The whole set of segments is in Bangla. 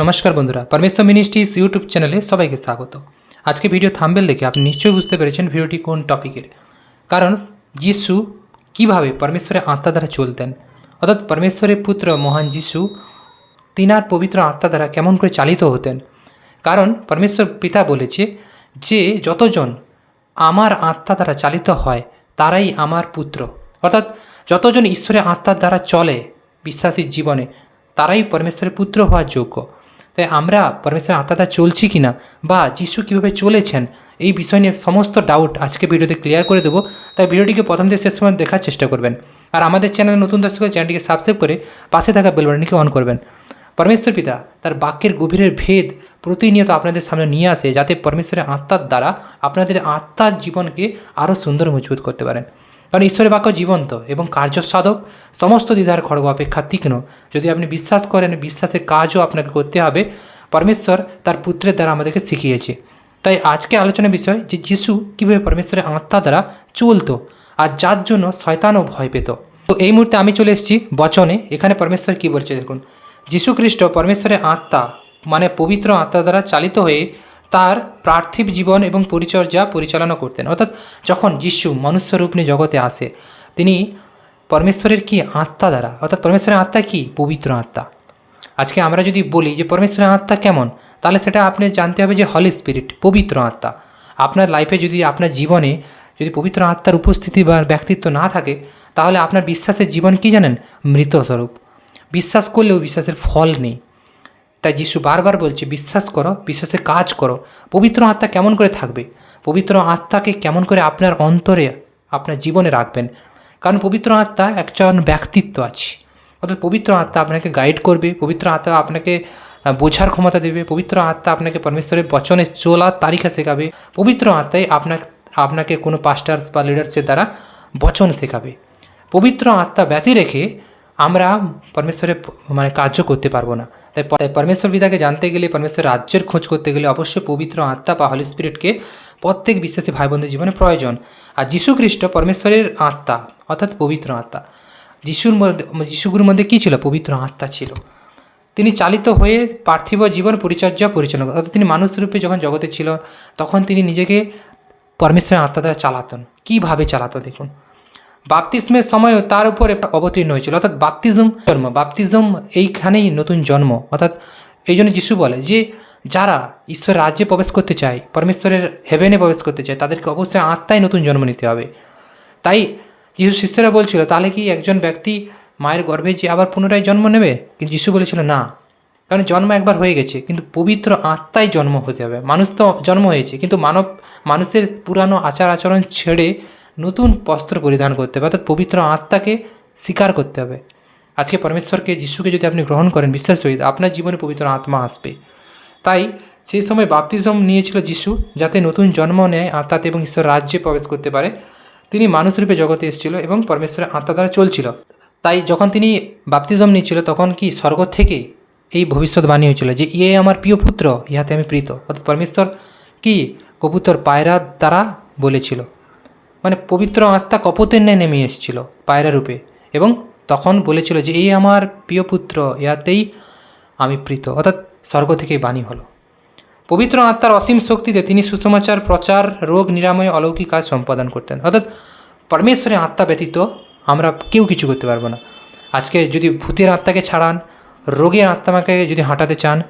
নমস্কার বন্ধুরা পরমেশ্বর মিনিস্ট্রিজ ইউটিউব চ্যানেলে সবাইকে স্বাগত। আজকে ভিডিও থাম্বেল দেখে আপনি নিশ্চয়ই বুঝতে পেরেছেন ভিডিওটি কোন টপিকের। কারণ যিশু কীভাবে পরমেশ্বরের আত্মা দ্বারা চলতেন, অর্থাৎ পরমেশ্বরের পুত্র মহান যিশু তিনার পবিত্র আত্মা দ্বারা কেমন করে চালিত হতেন। কারণ পরমেশ্বর পিতা বলেছে যে, যতজন আমার আত্মা দ্বারা চালিত হয়, তারাই আমার পুত্র। অর্থাৎ যতজন ঈশ্বরের আত্মার দ্বারা চলে বিশ্বাসীর জীবনে, তারাই পরমেশ্বরের পুত্র হওয়ার যোগ্য। তাই আমরা পরমেশ্বরের আত্মা দ্বারা চলছি কি না বা যিশু কীভাবে চলেছেন, এই বিষয় নিয়ে সমস্ত ডাউট আজকে ভিডিওতে ক্লিয়ার করে দেবো। তাই ভিডিওটিকে প্রথম থেকে শেষ পর্যন্ত দেখার চেষ্টা করবেন। আর আমাদের চ্যানেলে নতুন দর্শক চ্যানেলটিকে সাবস্ক্রাইব করে পাশে থাকা বেলবাটনটিকে অন করবেন। পরমেশ্বর পিতা তার বাক্যের গভীরের ভেদ প্রতিনিয়ত আপনাদের সামনে নিয়ে আসে, যাতে পরমেশ্বরের আত্মার দ্বারা আপনাদের আত্মার জীবনকে আরও সুন্দর মজবুত করতে পারেন। কারণ ঈশ্বরের বাক্য জীবন্ত এবং কার্যসাধক, সমস্ত দ্বিধার খড়গ অপেক্ষা তীক্ষ্ণ। যদি আপনি বিশ্বাস করেন, বিশ্বাসের কাজও আপনাকে করতে হবে। পরমেশ্বর তার পুত্রের দ্বারা আমাদেরকে শিখিয়েছে। তাই আজকে আলোচনার বিষয় যে যিশু কীভাবে পরমেশ্বরের আত্মা দ্বারা চলতো আর যার জন্য শয়তানও ভয় পেত। তো এই মুহূর্তে আমি চলে এসেছি বচনে। এখানে পরমেশ্বর কী বলছে দেখুন। যীশু খ্রিস্ট পরমেশ্বরের আত্মা মানে পবিত্র আত্মা দ্বারা চালিত হয়ে তার পার্থিব জীবন এবং পরিচর্যা পরিচালনা করতেন। অর্থাৎ যখন যিশু মনুষ্যরূপ নিয়ে জগতে আসে, তিনি পরমেশ্বরের কি আত্মা দ্বারা? অর্থাৎ পরমেশ্বরের আত্মা কি? পবিত্র আত্মা। আজকে আমরা যদি বলি যে পরমেশ্বরের আত্মা কেমন, তাহলে সেটা আপনি জানতে হবে যে হলি স্পিরিট পবিত্র আত্মা। আপনার লাইফে যদি আপনার জীবনে যদি পবিত্র আত্মার উপস্থিতি বা ব্যক্তিত্ব না থাকে, তাহলে আপনার বিশ্বাসের জীবন কি জানেন? মৃতস্বরূপ বিশ্বাস করলেও বিশ্বাসের ফল নেই। তাই যিশু বারবার বলছে, বিশ্বাস করো বিশ্বাসে কাজ করো। পবিত্র আত্মা কেমন করে থাকবে? পবিত্র আত্মাকে কেমন করে আপনার অন্তরে, আপনার জীবনে রাখবেন? কারণ পবিত্র আত্মা একজন ব্যক্তিত্ব আছে। অর্থাৎ পবিত্র আত্মা আপনাকে গাইড করবে, পবিত্র আত্মা আপনাকে বোঝার ক্ষমতা দেবে, পবিত্র আত্মা আপনাকে পরমেশ্বরের বচনে চলার তালিকা শেখাবে। পবিত্র আত্মাই আপনাকে আপনাকে কোনো পাস্টার্স বা লিডার্সের দ্বারা বচন শেখাবে। পবিত্র আত্মা ব্যতি রেখে আমরা পরমেশ্বরের মানে কার্য করতে পারব না। তাই তাই পরমেশ্বর পিতাকে জানতে গেলে, পরমেশ্বর রাজ্যের খোঁজ করতে গেলে অবশ্যই পবিত্র আত্মা বা হলি স্পিরিটকে প্রত্যেক বিশ্বাসী ভাই বোনদের জীবনে প্রয়োজন। আর যীশু খ্রিস্ট পরমেশ্বরের আত্মা, অর্থাৎ পবিত্র আত্মা। যিশুর মধ্যে যিশুগুর মধ্যে কী ছিল? পবিত্র আত্মা ছিল। তিনি চালিত হয়ে পার্থিব জীবন পরিচর্যা পরিচালনা। অর্থাৎ তিনি মানুষ রূপে যখন জগতে ছিল, তখন তিনি নিজেকে পরমেশ্বরের আত্মা দ্বারা চালাতেন। কীভাবে চালাতো? দেখুন। বাপতিস্মের সময়ও তার উপরে অবতীর্ণ হয়েছিল। অর্থাৎ বাপতিজম জন্ম, বাপতিজম এইখানেই নতুন জন্ম। অর্থাৎ এই জন্য যিশু বলে যে, যারা ঈশ্বরের রাজ্যে প্রবেশ করতে চায়, পরমেশ্বরের হেভেনে প্রবেশ করতে চায়, তাদেরকে অবশ্যই আত্মায় নতুন জন্ম নিতে হবে। তাই যিশু শিষ্যরা বলছিল, তাহলে কি একজন ব্যক্তি মায়ের গর্ভে যে আবার পুনরায় জন্ম নেবে? কিন্তু যিশু বলেছিল, না। কারণ জন্ম একবার হয়ে গেছে, কিন্তু পবিত্র আত্মায় জন্ম হতে হবে। মানুষ তো জন্ম হয়েছে, কিন্তু মানব, মানুষের পুরানো আচার আচরণ ছেড়ে নতুন বস্ত্র পরিধান করতে হবে, অর্থাৎ পবিত্র আত্মাকে স্বীকার করতে হবে। আজকে পরমেশ্বরকে, যিশুকে যদি আপনি গ্রহণ করেন, বিশ্বাস সহিত আপনার জীবনে পবিত্র আত্মা আসবে। তাই সেই সময় বাপতিজম নিয়েছিল যিশু যাতে নতুন জন্ম নেয় আত্মাতে এবং ঈশ্বর রাজ্যে প্রবেশ করতে পারে। তিনি মানুষরূপে জগতে এসেছিল এবং পরমেশ্বরের আত্মা দ্বারা চলছিল। তাই যখন তিনি বাপতিজম নিয়েছিল, তখন কি স্বর্গ থেকে এই ভবিষ্যৎবাণী হয়েছিল যে ইয়ে আমার প্রিয় পুত্র, ইহাতে আমি প্রীত। অর্থাৎ পরমেশ্বর কি কবুতর পায়রা দ্বারা বলেছিল। মানে পবিত্র আত্মা কপতের ন্যায় নেমে এসেছিল পায়রা রূপে এবং তখন বলেছিল যে, এই আমার প্রিয় পুত্র ইহাতেই আমি প্রীত। অর্থাৎ স্বর্গ থেকেই বাণী হলো। পবিত্র আত্মার অসীম শক্তিতে তিনি সুসমাচার, প্রচার, রোগ, নিরাময়, অলৌকিক কাজ সম্পাদন করতেন। অর্থাৎ পরমেশ্বরের আত্মা ব্যতীত আমরা কেউ কিছু করতে পারব না। আজকে যদি ভূতের আত্মাকে ছাড়ান, রোগের আত্মাকে যদি হাঁটাতে চান,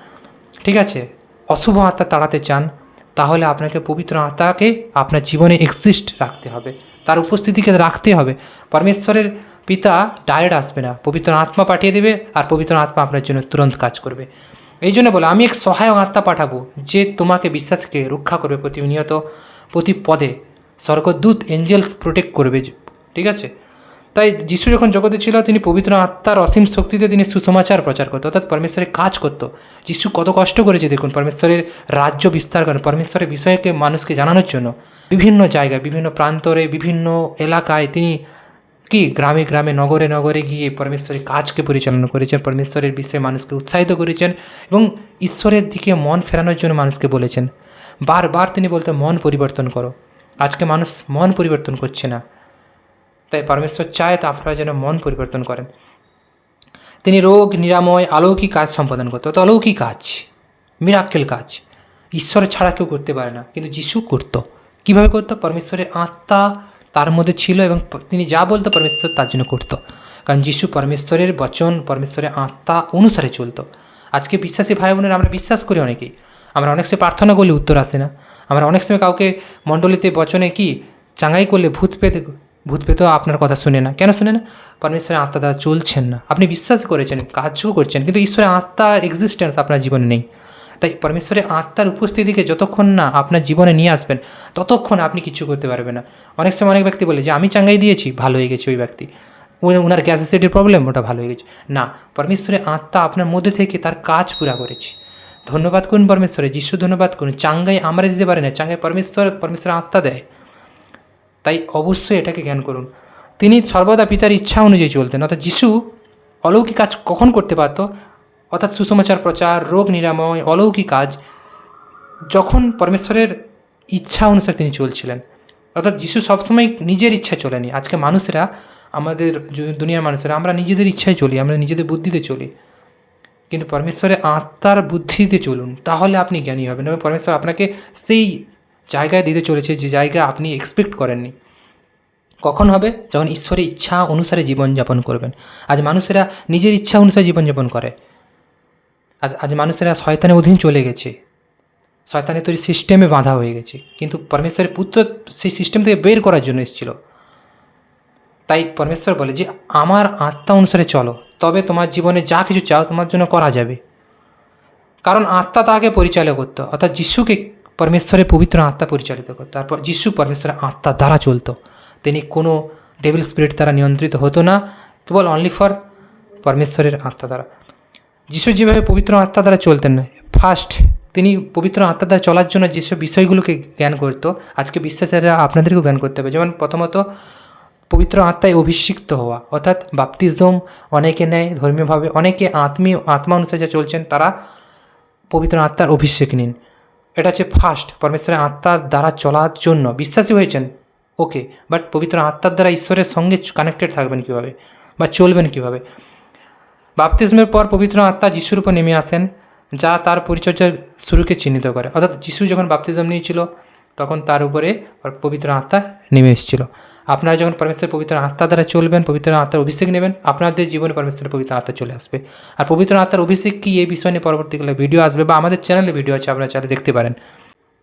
ঠিক আছে, অশুভ আত্মা তাড়াতে চান তাহলে আপনাকে পবিত্র আত্মাকে আপনার জীবনে এক্সিস্ট রাখতে হবে। তার উপস্থিতিকে রাখতে হবে। পরমেশ্বরের পিতা ডায়েট আসবে না। পবিত্র আত্মা পাঠিয়ে দেবে আর পবিত্র আত্মা আপনার জন্য তুরন্ত কাজ করবে। এই জন্য বলে, আমি এক সহায়ক আত্মা পাঠাবো যে তোমাকে বিশ্বাসকে রক্ষা করবে প্রতিনিয়ত, প্রতি পদে। স্বর্গদূত এঞ্জেলস প্রোটেক্ট করবে। ঠিক আছে? তাই যিশু যখন জগতে ছিল, তিনি পবিত্র আত্মার অসীম শক্তিতে তিনি সুসমাচার প্রচার করতো। অর্থাৎ পরমেশ্বরের কাজ করতো। যিশু কত কষ্ট করেছে দেখুন, পরমেশ্বরের রাজ্য বিস্তার করেন, পরমেশ্বরের বিষয়কে, মানুষকে জানানোর জন্য। বিভিন্ন জায়গায়, বিভিন্ন প্রান্তরে, বিভিন্ন এলাকায় তিনি কি, গ্রামে গ্রামে, নগরে নগরে গিয়ে পরমেশ্বরের কাজকে পরিচালনা করেছেন, পরমেশ্বরের বিষয়ে মানুষকে উৎসাহিত করেছেন এবং ঈশ্বরের দিকে মন ফেরানোর জন্য মানুষকে বলেছেন। বারবার তিনি বলতেন, মন পরিবর্তন করো। আজকে মানুষ মন পরিবর্তন করছে না। তাই পরমেশ্বর চায় তা আপনারা যেন মন পরিবর্তন করেন। তিনি রোগ, নিরাময়, অলৌকিক কাজ সম্পাদন করতো অত অলৌকিক কাজ মিরাক্কেল কাজ। ঈশ্বর ছাড়া কেউ করতে পারে না, কিন্তু যিশু করতো। কীভাবে করতো? পরমেশ্বরের আত্মা তার মধ্যে ছিল এবং তিনি যা বলতো পরমেশ্বর তার জন্য করতো। কারণ যিশু পরমেশ্বরের বচন, পরমেশ্বরের আত্মা অনুসারে চলতো। আজকে বিশ্বাসী ভাই বোনেরা আমরা বিশ্বাস করি অনেকেই। আমরা অনেক সময় প্রার্থনা করলে উত্তর আসে না। আমরা অনেক সময় কাউকে মণ্ডলীতে বচনে কি চাঙ্গাই করলে ভূত পেতে ভূত পেতেও আপনার কথা শুনে না। কেন শুনে না? পরমেশ্বরের আত্মা দ্বারা চলছেন না। আপনি বিশ্বাস করেছেন, কাজও করছেন, কিন্তু ঈশ্বরের আত্মার এক্সিস্টেন্স আপনার জীবনে নেই। তাই পরমেশ্বরের আত্মার উপস্থিতিকে যতক্ষণ না আপনার জীবনে নিয়ে আসবেন, ততক্ষণ আপনি কিছু করতে পারবেন না। অনেক সময় অনেক ব্যক্তি বলে যে, আমি চাঙ্গাই দিয়েছি, ভালো হয়ে গেছে ওই ব্যক্তি। ওনার গ্যাস অ্যাসিডের প্রবলেম ওটা ভালো হয়ে গেছে। না, পরমেশ্বরের আত্মা আপনার মধ্যে থেকে তার কাজ পুরা করেছে। ধন্যবাদ করুন পরমেশ্বরে যিশু ধন্যবাদ করুন। চাঙ্গাই আমরা দিতে পারি না। চাঙ্গাই পরমেশ্বর, পরমেশ্বরের আত্মা দেয়। তাই অবশ্যই এটাকে জ্ঞান করুন। তিনি সর্বদা পিতার ইচ্ছা অনুযায়ী চলতেন, অর্থাৎ যিশু অলৌকিক কাজ কখন করতে পারত অর্থাৎ সুসমাচার প্রচার, রোগ নিরাময়, অলৌকিক কাজ, যখন পরমেশ্বরের ইচ্ছা অনুসারে তিনি চলছিলেন। অর্থাৎ যিশু সবসময় নিজের ইচ্ছায় চলেনি। আজকে মানুষেরা, আমাদের দুনিয়ার মানুষেরা, আমরা নিজেদের ইচ্ছায় চলি, আমরা নিজেদের বুদ্ধিতে চলি। কিন্তু পরমেশ্বরের আত্মার বুদ্ধিতে চলুন, তাহলে আপনি জ্ঞানী হবেন এবং পরমেশ্বর আপনাকে সেই জায়গায় দিতে চলেছে যে জায়গা আপনি এক্সপেক্ট করেননি। কখন হবে? যখন ঈশ্বরের ইচ্ছা অনুসারে জীবনযাপন করবেন। আজ মানুষেরা নিজের ইচ্ছা অনুসারে জীবনযাপন করে। আজ আজ মানুষেরা শয়তানের অধীন চলে গেছে। শয়তানের তৈরি সিস্টেমে বাঁধা হয়ে গেছে। কিন্তু পরমেশ্বরের পুত্র সেই সিস্টেম থেকে বের করার জন্য এসেছিল। তাই পরমেশ্বর বলে যে, আমার আত্মা অনুসারে চলো। তবে তোমার জীবনে যা কিছু চাও তোমার জন্য করা যাবে। কারণ আত্মা তাকে পরিচালনা করতো অর্থাৎ যিশুকে পরমেশ্বরের পবিত্র আত্মা পরিচালিত করতো। তারপর যিশু পরমেশ্বরের আত্মা দ্বারা চলতো। তিনি কোনো ডেভিল স্পিরিট দ্বারা নিয়ন্ত্রিত হতো না, কেবল অনলি ফর পরমেশ্বরের আত্মা দ্বারা। যিশু যেভাবে পবিত্র আত্মা দ্বারা চলতেন ফার্স্ট তিনি পবিত্র আত্মা দ্বারা চলার জন্য যেসব বিষয়গুলোকে জ্ঞান করতো, আজকে বিশ্বাসীরা আপনাদেরকেও জ্ঞান করতে হবে। যেমন প্রথমত, পবিত্র আত্মায় অভিষিক্ত হওয়া, অর্থাৎ বাপতিজম অনেকে নেয়, ধর্মীয়ভাবে অনেকে আত্মীয়, আত্মা অনুসারে যা চলছেন তারা পবিত্র আত্মার অভিষেক নিন। এটা হচ্ছে ফার্স্ট পরমেশ্বরের আত্মার দ্বারা চলার জন্য। বিশ্বাসী হয়েছেন ওকে বাট পবিত্র আত্মার দ্বারা ঈশ্বরের সঙ্গে কানেক্টেড থাকবেন কীভাবে? বা চলবেন কীভাবে? বাপতিস্মের পর পবিত্র আত্মা যিশুর উপর নেমে আসেন, যা তার পরিচর্যা শুরুকে চিহ্নিত করে। অর্থাৎ যিশু যখন বাপতিজম নিয়েছিল, তখন তার উপরে পবিত্র আত্মা নেমে এসেছিল। আপনারা যখন পরমেশ্বর পবিত্র আত্মা দ্বারা চলবেন, পবিত্র আত্মার অভিষেক নেবেন, আপনাদের জীবনে পরমেশ্বর পবিত্র আত্মা চলে আসবে। আর পবিত্র আত্মার অভিষেক কী, এই বিষয় নিয়ে পরবর্তীকালে ভিডিও আসবে বা আমাদের চ্যানেলে ভিডিও আছে, আপনারা চাইলে দেখতে পারেন।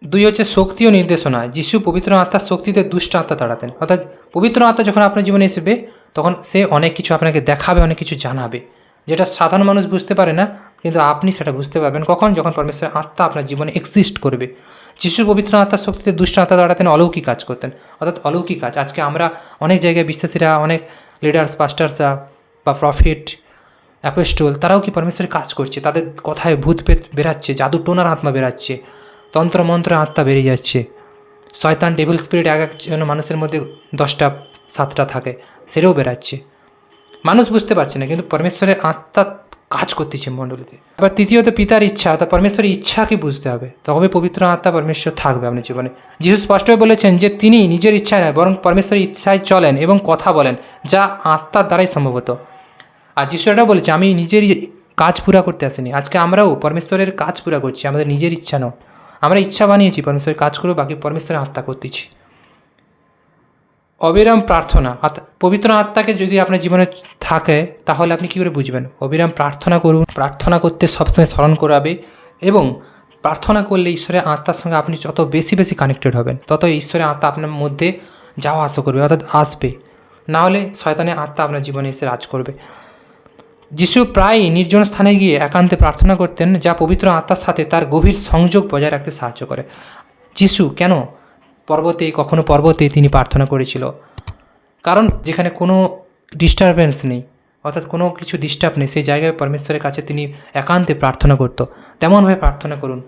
দুই হচ্ছে শক্তি ও নির্দেশনা। যিশু পবিত্র আত্মার শক্তিতে দুষ্ট আত্মা তাড়াতেন। অর্থাৎ পবিত্র আত্মা যখন আপনার জীবনে আসবে তখন সে অনেক কিছু আপনাকে দেখাবে, অনেক কিছু জানাবে। যেটা সাধারণ মানুষ বুঝতে পারে না, কিন্তু আপনি সেটা বুঝতে পারবেন। কখন? যখন পরমেশ্বরের আত্মা আপনার জীবনে এক্সিস্ট করবে। যিশু পবিত্র আত্মার শক্তিতে দুষ্ট আত্মা দাঁড়াতেন, অলৌকিক কাজ করতেন। অর্থাৎ অলৌকিক কাজ। আজকে আমরা অনেক জায়গায় বিশ্বাসীরা, অনেক লিডার্স পাস্টার্সরা বা প্রফিট অ্যাপোস্টোল তারাও কি পরমেশ্বরের কাজ করছে? তাদের কথায় ভূত পেত বেরাচ্ছে, জাদু টোনার আত্মা বেরাচ্ছে, তন্ত্র মন্ত্র আত্মা বেরিয়ে যাচ্ছে। শয়তান ডেভিল স্পিরিট এক একজন মানুষের মধ্যে দশটা, সাতটা থাকে, সেটাও বেরাচ্ছে। মানুষ বুঝতে পারছে না, কিন্তু পরমেশ্বরের আত্মা কাজ করতেছে মণ্ডলীতে। এবার তৃতীয়ত পিতার ইচ্ছা অর্থাৎ পরমেশ্বরের ইচ্ছাকে বুঝতে হবে। তবে পবিত্র আত্মা পরমেশ্বর থাকবে আপনার জীবনে। যিশু স্পষ্টভাবে বলেছেন যে, তিনি নিজের ইচ্ছায় নয়, বরং পরমেশ্বরের ইচ্ছায় চলেন এবং কথা বলেন, যা আত্মার দ্বারাই সম্ভবত। আর যিশু এটাও বলেছে, আমি নিজের কাজ পুরা করতে আসিনি। আজকে আমরাও পরমেশ্বরের কাজ পুরা করছি, আমাদের নিজের ইচ্ছা নয়। আমরা ইচ্ছা বানিয়েছি পরমেশ্বরের কাজ করে বাকি পরমেশ্বরের আত্মা করতেছি। অবিরাম প্রার্থনা পবিত্র আত্মাকে যদি আপনার জীবনে থাকে, তাহলে আপনি কী করে বুঝবেন? অবিরাম প্রার্থনা করুন, প্রার্থনা করতে সবসময় স্মরণ করাবে এবং প্রার্থনা করলে ঈশ্বরের আত্মার সঙ্গে আপনি যত বেশি বেশি কানেক্টেড হবেন, তত ঈশ্বরের আত্মা আপনার মধ্যে যাওয়া আসা করবে, অর্থাৎ আসবে। না হলে শয়তানের আত্মা আপনার জীবনে এসে রাজ করবে। যিশু প্রায়ই নির্জন স্থানে গিয়ে একান্তে প্রার্থনা করতেন যা পবিত্র আত্মার সাথে তার গভীর সংযোগ বজায় রাখতে সাহায্য করে। যিশু কেন পর্বতে, কখনো পর্বতে তিনি প্রার্থনা করেছিল। কারণ যেখানে কোনো ডিস্টারবেন্স নেই, অর্থাৎ কোনো কিছু ডিস্টার্ব নেই, সেই জায়গায় পরমেশ্বরের কাছে তিনি একান্তে প্রার্থনা করতো। তেমনভাবে প্রার্থনা করুন।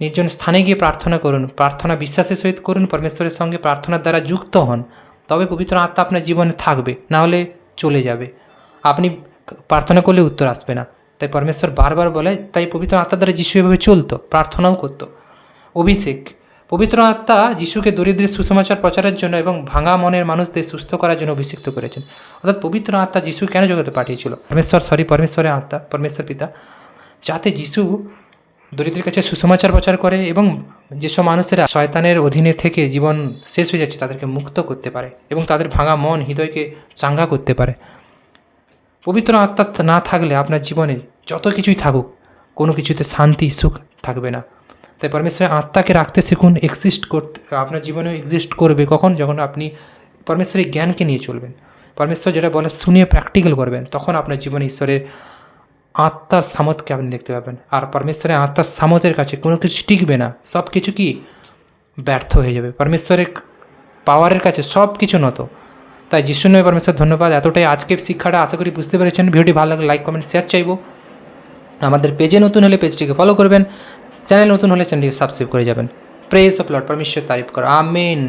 নির্জন স্থানে গিয়ে প্রার্থনা করুন। প্রার্থনা বিশ্বাসের সহিত করুন, পরমেশ্বরের সঙ্গে প্রার্থনার দ্বারা যুক্ত হন। তবে পবিত্র আত্মা আপনার জীবনে থাকবে, না হলে চলে যাবে। আপনি প্রার্থনা করলে উত্তর আসবে না। তাই পরমেশ্বর বারবার বলে, তাই পবিত্র আত্মার দ্বারা যিশু এভাবে চলতো, প্রার্থনাও করতো। অভিষেক পবিত্র আত্মা যিশুকে দরিদ্রের সুসমাচার প্রচারের জন্য এবং ভাঙা মনের মানুষদের সুস্থ করার জন্য অভিষিক্ত করেছেন। অর্থাৎ পবিত্র আত্মা যিশু কেন জগতে পাঠিয়েছিল? পরমেশ্বর সরি পরমেশ্বরের আত্মা, পরমেশ্বর পিতা। যাতে যিশু দরিদ্রের কাছে সুসমাচার প্রচার করে এবং যেসব মানুষেরা শয়তানের অধীনে থেকে জীবন শেষ হয়ে যাচ্ছে, তাদেরকে মুক্ত করতে পারে এবং তাদের ভাঙা মন হৃদয়কে চাঙ্গা করতে পারে। পবিত্র আত্মা না থাকলে আপনার জীবনে যত কিছুই থাকুক, কোনো কিছুতে শান্তি, সুখ থাকবে না। তাই পরমেশ্বরের আত্মাকে রাখতে শিখুন এক্সিস্ট করতে, আপনার জীবনেও এক্সিস্ট করবে কখন? যখন আপনি পরমেশ্বরের জ্ঞানকে নিয়ে চলবেন। পরমেশ্বর যেটা বলে, শুনিয়ে প্র্যাকটিক্যাল করবেন, তখন আপনার জীবনে ঈশ্বরের আত্মার সামতকে আপনি দেখতে পাবেন। আর পরমেশ্বরের আত্মার সামতের কাছে কোনো কিছু টিকবে না সব কিছু কি? ব্যর্থ হয়ে যাবে। পরমেশ্বরের পাওয়ারের কাছে সব কিছু নত। তাই যিশু নয় পরমেশ্বর ধন্যবাদ। এতটাই আজকের শিক্ষাটা। আশা করি বুঝতে পেরেছেন। ভিডিওটি ভালো লাগলে লাইক কমেন্ট শেয়ার চাইব। আমাদের পেজে নতুন হলে পেজটিকে ফলো করবেন। চ্যানেল নতুন হলে চ্যানেলটিকে সাবস্ক্রাইব করে যাবেন। প্রেস অফ লর্ড পরমেশ্বর তারিফ করা আমেন